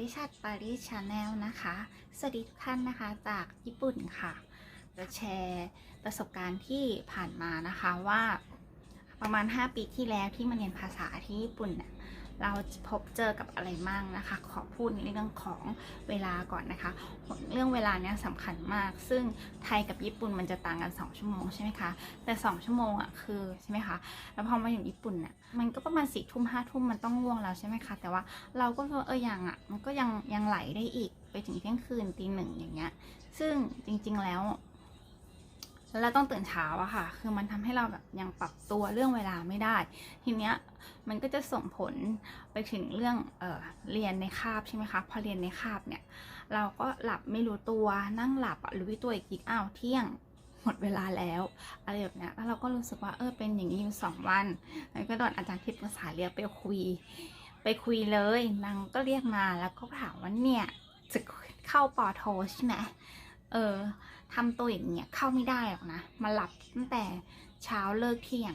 ริชัดปาริชาแนลนะคะ สวัสดีทุกท่านนะคะจากญี่ปุ่นค่ะ จะแชร์ประสบการณ์ที่ผ่านมานะคะว่าประมาณ 5 ปีที่แล้วที่มาเรียนภาษาที่ญี่ปุ่น เราพบเจอกับอะไรมั่งนะคะ ขอพูดในเรื่องของเวลาก่อนนะคะ เรื่องเวลาเนี้ยสำคัญมาก ซึ่งไทยกับญี่ปุ่นมันจะต่างกัน 2 ชั่วโมงใช่ไหมคะ แต่ 2 ชั่วโมงอะคือใช่ไหมคะ แล้วพอมาอยู่ญี่ปุ่นเนี่ยมันก็ประมาณสี่ทุ่มห้าทุ่มมันต้องง่วงแล้วใช่ไหมคะ แต่ว่าเราก็เออยังอะ มันก็ยังยังไหลได้อีกไปถึงเที่ยงคืนตีหนึ่งอย่างเงี้ย ซึ่งจริง ๆแล้ว เราต้องตื่นเช้าอะค่ะ คือมันทำให้เราแบบยังปรับตัวเรื่องเวลาไม่ได้ ทีเนี้ยมันก็จะส่งผลไปถึงเรื่องเออเรียนในคาบใช่ไหมคะ พอเรียนในคาบเนี่ย เราก็หลับไม่รู้ตัวนั่งหลับอะรู้ตัวอีกทีอ้าวเที่ยงหมดเวลาแล้วอะไรแบบนี้แล้วเราก็รู้สึกว่าเออเป็นอย่างนี้อยู่สองวันแล้วก็โดนอาจารย์ที่ปรึกษาเรียกไปคุย ไปคุยเลยนางก็เรียกมาแล้วก็ถามว่าเนี่ยจะเข้าปอโทใช่ไหม เออทำตัวอย่างเงี้ยเข้าไม่ได้หรอกนะมาหลับตั้งแต่เช้าเลิกเที่ยง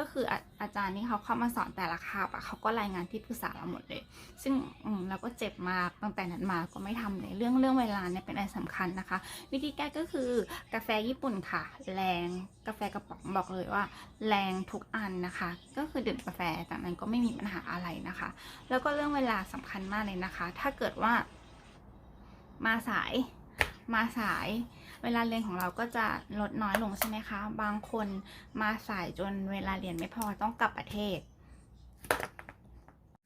ก็คืออาอาจารย์ที่เขาเข้ามาสอนแต่ละคาบอะเขาก็รายงานที่ปรึกษาเราหมดเลย ซึ่งอืมเราก็เจ็บมากตั้งแต่นั้นมาก็ไม่ทำเลยเรื่องเรื่องเวลาเนี่ยเป็นอะไรสำคัญนะคะ วิธีแก้ก็คือกาแฟญี่ปุ่นค่ะ แรงกาแฟกระป๋องบอกเลยว่า แรงทุกอันนะคะ ก็คือดื่มกาแฟจากนั้นก็ไม่มีปัญหาอะไรนะคะ แล้วก็เรื่องเวลาสำคัญมากเลยนะคะ ถ้าเกิดว่ามาสาย มาสาย เวลาเรียนของเราก็จะลดน้อยลงใช่ไหมคะ บางคนมาสายจนเวลาเรียนไม่พอต้องกลับประเทศ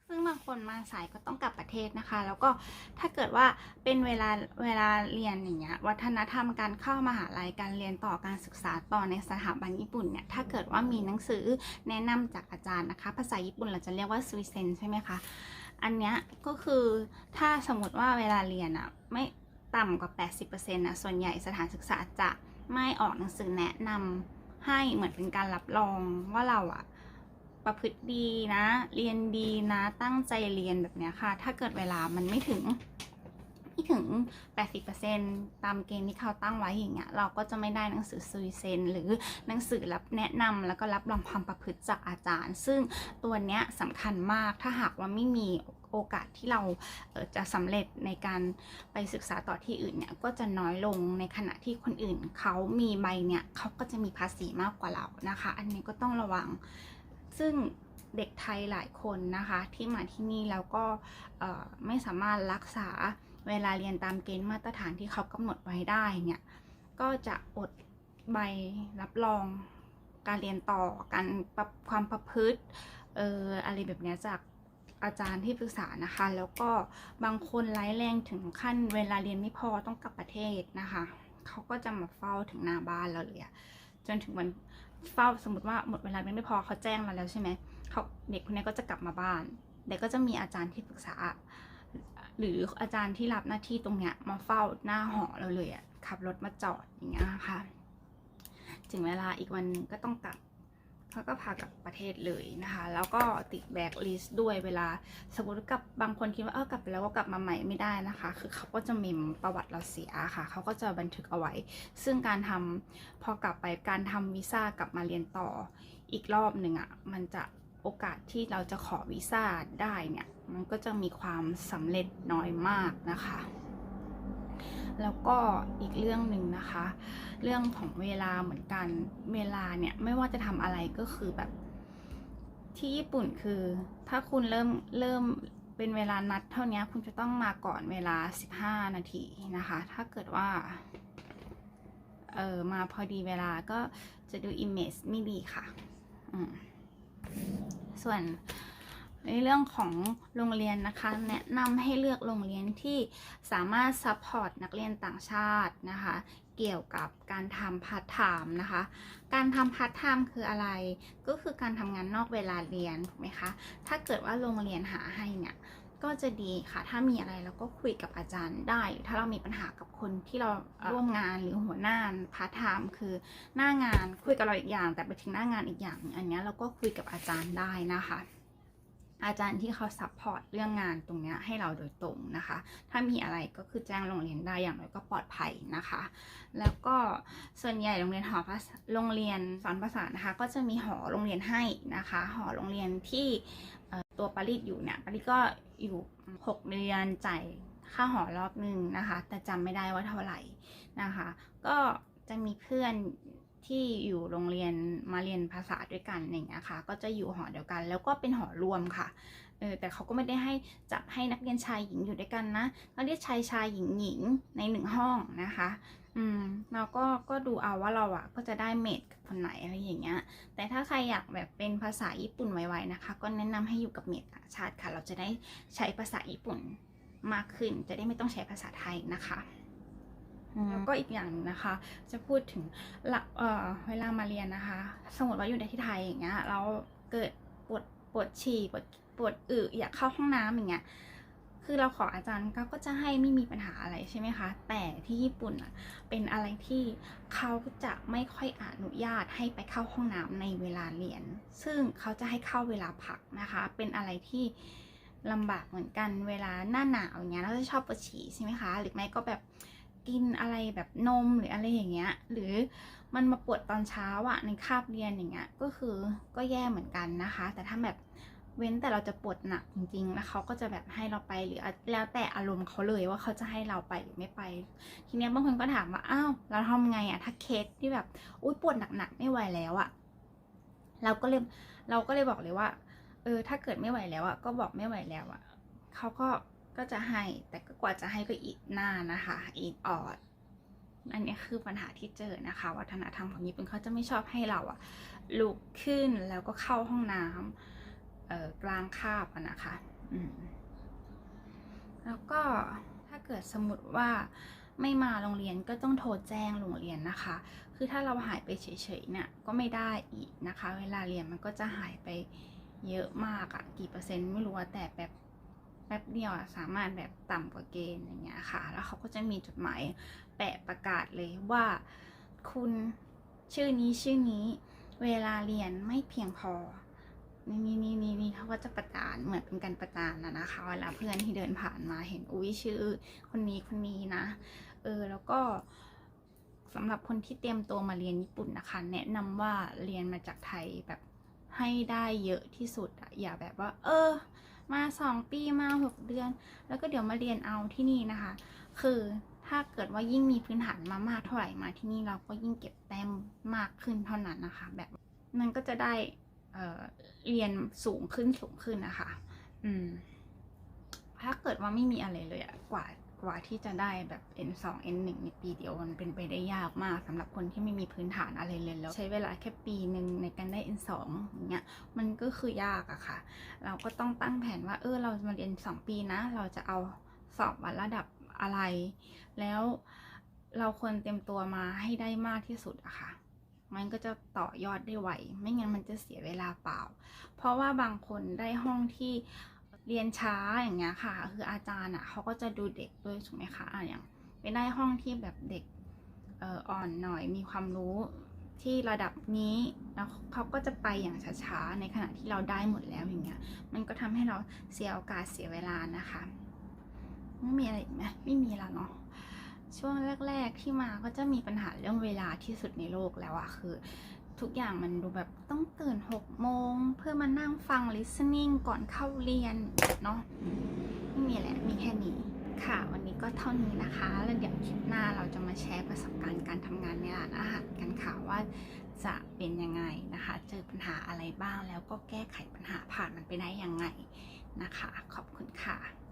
ซึ่งบางคนมาสายก็ต้องกลับประเทศนะคะ แล้วก็ถ้าเกิดว่าเป็นเวลาเวลาเรียนอย่างเงี้ย วัฒนธรรมการเข้ามาหาลัยการเรียนต่อการศึกษาต่อในสถาบันญี่ปุ่นเนี่ย ถ้าเกิดว่ามีหนังสือแนะนำจากอาจารย์นะคะ ภาษาญี่ปุ่นเราจะเรียกว่าซุยเซนใช่ไหมคะอันเนี้ยก็คือถ้าสมมติว่าเวลาเรียนอะไม่ ต่ำกว่า 80%นะส่วนใหญ่สถานศึกษาจะไม่ออกหนังสือแนะนำให้เหมือนเป็นการรับรองว่าเราอะประพฤติดีนะ เรียนดีนะตั้งใจเรียนแบบเนี้ยค่ะ ถ้าเกิดเวลามันไม่ถึง ไม่ถึง 80%ตามเกณฑ์ที่เขาตั้งไว้อย่างเงี้ยเราก็จะไม่ได้หนังสือซุยเซนหรือหนังสือรับแนะนำแล้วก็รับรองความประพฤติจากอาจารย์ ซึ่งตัวเนี้ยสำคัญมากถ้าหากว่าไม่มีโอกาสที่เราเจะสำเร็จในการไปศึกษาต่อที่อื่นเนี่ยก็จะน้อยลงในขณะที่คนอื่นเขามีใบเนี่ยเขาก็จะมีภาษีมากกว่าเรานะคะ อันนี้ก็ต้องระวังซึ่ง เด็กไทยหลายคนนะคะที่มาที่นี่แล้วก็ไม่สามารถรักษาเวลาเรียนตามเกณฑ์มาตรฐานที่เขากำหนดไว้ได้เนี่ยก็จะอดใบรับรองการเรียนต่อการปรับความประพฤติเอ่ออะไรแบบนี้จากอาจารย์ที่ปรึกษานะคะ แล้วก็บางคนไร้แรงถึงขั้นเวลาเรียนไม่พอต้องกลับประเทศนะคะเขาก็จะมาเฝ้าถึงหน้าบ้านเราเลยอะจนถึงวันเฝ้าสมมติว่าหมดเวลาเรียนไม่พอเขาแจ้งเราแล้วใช่ไหมเขาเด็กคนนี้ก็จะกลับมาบ้านเด็กก็จะมีอาจารย์ที่ปรึกษา หรืออาจารย์ที่รับหน้าที่ตรงเนี้ยมาเฝ้าหน้าหอเราเลยอะขับรถมาจอดอย่างเงี้ยค่ะถึงเวลาอีกวันนึงก็ต้องกลับเขาก็พากลับประเทศเลยนะคะ แล้วก็ติดแบกลิสต์ด้วยเวลาสมมติกับบางคนคิดว่าเออกลับไปแล้วก็กลับมาใหม่ไม่ได้นะคะ คือเขาก็จะมมประวัติเราเสียค่ะ เขาก็จะบันทึกเอาไว้ ซึ่งการทำพอกลับไปการทำวีซ่ากลับมาเรียนต่ออีกรอบหนึ่งอะ่ะมันจะ โอกาสที่เราจะขอวีซ่าได้เนี่ย มันก็จะมีความสำเร็จน้อยมากนะคะ แล้วก็อีกเรื่องหนึ่งนะคะ เรื่องของเวลาเหมือนกัน เวลาเนี่ยไม่ว่าจะทำอะไรก็คือแบบที่ญี่ปุ่นคือ ถ้าคุณเริ่มเริ่มเป็นเวลานัดเท่านี้คุณจะต้องมาก่อนเวลา 15 นาทีนะคะ ถ้าเกิดว่าเออมาพอดีเวลาก็จะดู image ไม่ดีค่ะ อืม ส่วนในเรื่องของโรงเรียนนะคะ แนะนำให้เลือกโรงเรียนที่สามารถซัพพอร์ตนักเรียนต่างชาตินะคะ เกี่ยวกับการทำพาร์ทไทม์นะคะ การทำพาร์ทไทม์คืออะไร ก็คือการทำงานนอกเวลาเรียนถูกไหมคะ ถ้าเกิดว่าโรงเรียนหาให้เนี่ย ก็จะดีค่ะ ถ้ามีอะไรเราก็คุยกับอาจารย์ได้หรือถ้าเรามีปัญหากับคนที่เราเอ่อร่วมงานหรือหัวหน้าพาร์ทไทม์คือหน้างานคุยกับเราอีกอย่าง แต่ไปถึงหน้างานอีกอย่าง อันเนี้ยเราก็คุยกับอาจารย์ได้นะคะ อาจารย์ที่เขาซัพพอร์ตเรื่องงานตรงนี้ให้เราโดยตรงนะคะ ถ้ามีอะไรก็คือแจ้งโรงเรียนได้อย่างน้อยก็ปลอดภัยนะคะ แล้วก็ส่วนใหญ่โรงเรียนหอภาษาโรงเรียนสอนภาษานะคะ ก็จะมีหอโรงเรียนให้นะคะ หอโรงเรียนที่ตัวปริสอยู่เนี่ยปริสก็อยู่หกเดือนจ่ายค่าหอรอบหนึ่งนะคะ แต่จำไม่ได้ว่าเท่าไหร่นะคะ ก็จะมีเพื่อน ที่อยู่โรงเรียนมาเรียนภาษาด้วยกันอย่างเงี้ยค่ะ ก็จะอยู่หอเดียวกัน แล้วก็เป็นหอรวมค่ะเออแต่เขาก็ไม่ได้ให้จับให้นักเรียนชายหญิงอยู่ด้วยกันนะนักเรียนชายชายหญิงหญิงในหนึ่งห้องนะคะอืมเราก็ก็ดูเอาว่าเราอะก็จะได้เมดกับคนไหนอะไรอย่างเงี้ย แต่ถ้าใครอยากแบบเป็นภาษาญี่ปุ่นไวๆนะคะ ก็แนะนำให้อยู่กับเมดต่างชาติค่ะ เราจะได้ใช้ภาษาญี่ปุ่นมากขึ้น จะได้ไม่ต้องใช้ภาษาไทยนะคะ แล้วก็อีกอย่างนะคะ จะพูดถึงเเวลามาเรียนนะคะ สมมติว่าอยู่ในที่ไทยอย่างเงี้ยเราเกิดปวดปวดฉี่ปวดปวดอึอยากเข้าห้องน้ำอย่างเงี้ยคือเราขออาจารย์ก็ก็จะให้ไม่มีปัญหาอะไรใช่ไหมคะ แต่ที่ญี่ปุ่นอะเป็นอะไรที่เขาจะไม่ค่อยอนุญาตให้ไปเข้าห้องน้ำในเวลาเรียน ซึ่งเขาจะให้เข้าเวลาพักนะคะ เป็นอะไรที่ลำบากเหมือนกันเวลาหน้าหนาวอย่างเงี้ยเราจะชอบปวดฉี่ใช่ไหมคะ หรือไม่ก็แบบ กินอะไรแบบนมหรืออะไรอย่างเงี้ย หรือมันมาปวดตอนเช้าอะในคาบเรียนอย่างเงี้ยก็คือก็แย่เหมือนกันนะคะ แต่ถ้าแบบเว้นแต่เราจะปวดหนักจริงๆ แล้วเขาก็จะแบบให้เราไปหรือแล้วแต่อารมณ์เขาเลยว่าเขาจะให้เราไปหรือไม่ไป ทีเนี้ยบางคนก็ถามว่าอ้าวเราทำไงอะถ้าเคสที่แบบอุ้ยปวดหนักๆไม่ไหวแล้วอะเราก็เลยเราก็เลยบอกเลยว่า เออถ้าเกิดไม่ไหวแล้วอะก็บอกไม่ไหวแล้วอะเขาก็ ก็จะให้แต่ก็กว่าจะให้ก็อีกหน้านะคะอีกออดอันนี้คือปัญหาที่เจอนะคะ วัฒนธรรมของญี่ปุ่นเขาจะไม่ชอบให้เราอะลุกขึ้นแล้วก็เข้าห้องน้ำกลางคาบนะคะแล้วก็ถ้าเกิดสมมติว่าไม่มาโรงเรียนก็ต้องโทรแจ้งโรงเรียนนะคะ คือถ้าเราหายไปเฉยๆเนี่ยก็ไม่ได้อีกนะคะ เวลาเรียนมันก็จะหายไปเยอะมากอะกี่เปอร์เซ็นต์ไม่รู้แต่แบบ แป๊บเดียวอะสามารถแบบต่ำกว่าเกณฑ์อย่างเงี้ยค่ะ แล้วเขาก็จะมีจดหมายแปะประกาศเลยว่าคุณชื่อนี้ชื่อนี้เวลาเรียนไม่เพียงพอนี่นี่นี่นี่เขาก็จะประจานเหมือนเป็นการประจานนะนะคะเวลาเพื่อนที่เดินผ่านมาเห็นอุ้ยชื่อ คนนี้คนนี้นะ เออแล้วก็สำหรับคนที่เตรียมตัวมาเรียนญี่ปุ่นนะคะ แนะนำว่าเรียนมาจากไทยแบบให้ได้เยอะที่สุดอะอย่าแบบว่า เออ มาสองปีมาหกเดือน แล้วก็เดี๋ยวมาเรียนเอาที่นี่นะคะ คือถ้าเกิดว่ายิ่งมีพื้นฐานมามากเท่าไหร่มาที่นี่เราก็ยิ่งเก็บแต้มมากขึ้นเท่านั้นนะคะ แบบมันก็จะได้เเรียนสูงขึ้นสูงขึ้นนะคะ อืม ถ้าเกิดว่าไม่มีอะไรเลยอะกว่า กว่าที่จะได้แบบ N2 N1 ในปีเดียวมันเป็นไปได้ยากมากสำหรับคนที่ไม่มีพื้นฐานอะไรเลยแล้ว ใช้เวลาแค่ปีหนึ่งในการได้ N2 อย่างเงี้ยมันก็คือยากอะค่ะ เราก็ต้องตั้งแผนว่าเออเราจะมาเรียน 2 ปีนะ เราจะเอาสอบวัดระดับอะไร แล้วเราควรเตรียมตัวมาให้ได้มากที่สุดอะค่ะมันก็จะต่อยอดได้ไวไม่งั้นมันจะเสียเวลาเปล่า เพราะว่าบางคนได้ห้องที่ เรียนช้าอย่างเงี้ยค่ะ คืออาจารย์อะเขาก็จะดูเด็กด้วยถูกไหมคะอะอย่างไปได้ห้องที่แบบเด็กอ่อนหน่อยมีความรู้ที่ระดับนี้แล้วเขาก็จะไปอย่างช้าๆในขณะที่เราได้หมดแล้วอย่างเงี้ยมันก็ทำให้เราเสียโอกาสเสียเวลานะคะไม่มีอะไรอีกไหมไม่มีแล้วเนาะช่วงแรก ๆที่มาก็จะมีปัญหาเรื่องเวลาที่สุดในโลกแล้วอะคือ ทุกอย่างมันดูแบบต้องตื่น6โมง เพื่อมานั่งฟัง listening ก่อนเข้าเรียนเนาะไม่มีแหละมีแค่นี้ค่ะ วันนี้ก็เท่านี้นะคะ แล้วเดี๋ยวคลิปหน้าเราจะมาแชร์ประสบการณ์การทำงานในร้านอาหารกันค่ะว่าจะเป็นยังไงนะคะ เจอปัญหาอะไรบ้างแล้วก็แก้ไขปัญหาผ่านมันไปได้ยังไงนะคะ ขอบคุณค่ะ